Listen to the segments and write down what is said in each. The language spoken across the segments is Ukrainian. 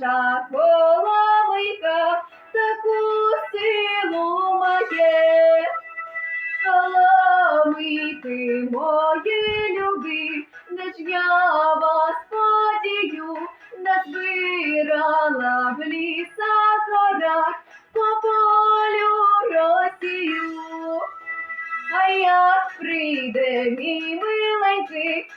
наша коломийка, таку силу має. Коломийки мої любі, де ж я вас подію, назбирала в лісах горах, по полю Росію. А як прийде мій миленький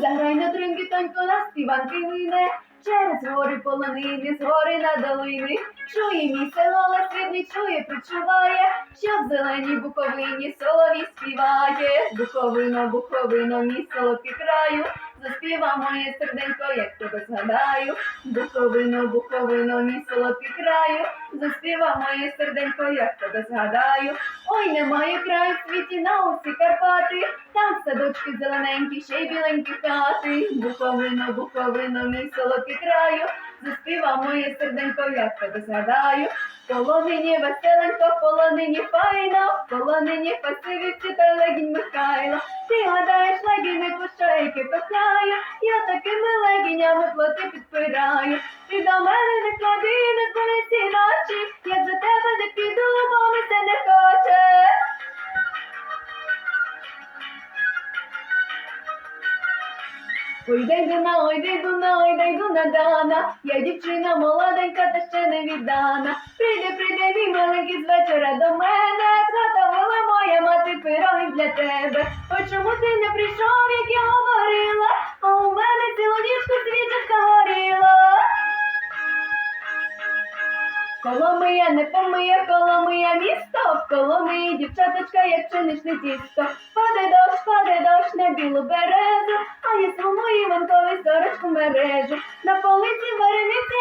заграй на тринки, тонько, на співанки лине, через гори полонини, з гори на долини. Чує мій село срібний, чує, причуває, що в зеленій буковині солові співає. Буковино, буковино, мій краю, заспіва моє серденько, як тебе згадаю. Буковино, буковино, мій солодкий краю, заспіва моє серденько, як тебе згадаю. Ой, немає краю в світі на усі Карпати, там садочки зелененькі, ще й біленькі хати. Буковино, буковино, мій солодкий краю, заспіва моє серденько, як тебе згадаю. Полонині веселенько, полонині файно, полонині пасивівці та легінь Михайло. Ти гадаєш, легіни пущайки пихаю, я такими легінями плоти підпираю. Ти до мене не клади, не ці ночі, я Ой, дай дуна, ой, дай дуна, ой, дай дуна дана. Я дівчина молоденька, та ще не віддана. Прийде, прийде мій маленький з вечора до мене. Зготовила моя мати пирогів для тебе. Ой, чому ти не прийшов, як я говорила? А у мене цілу ніжку свічечка горіла. Коломия не помиє, Коломия місто, в Коломиї дівчаточка, як пшеничне тісто. Паде дощ, паде дощ на білу березу, Іванкові сорочку мережу. На полиці варениці,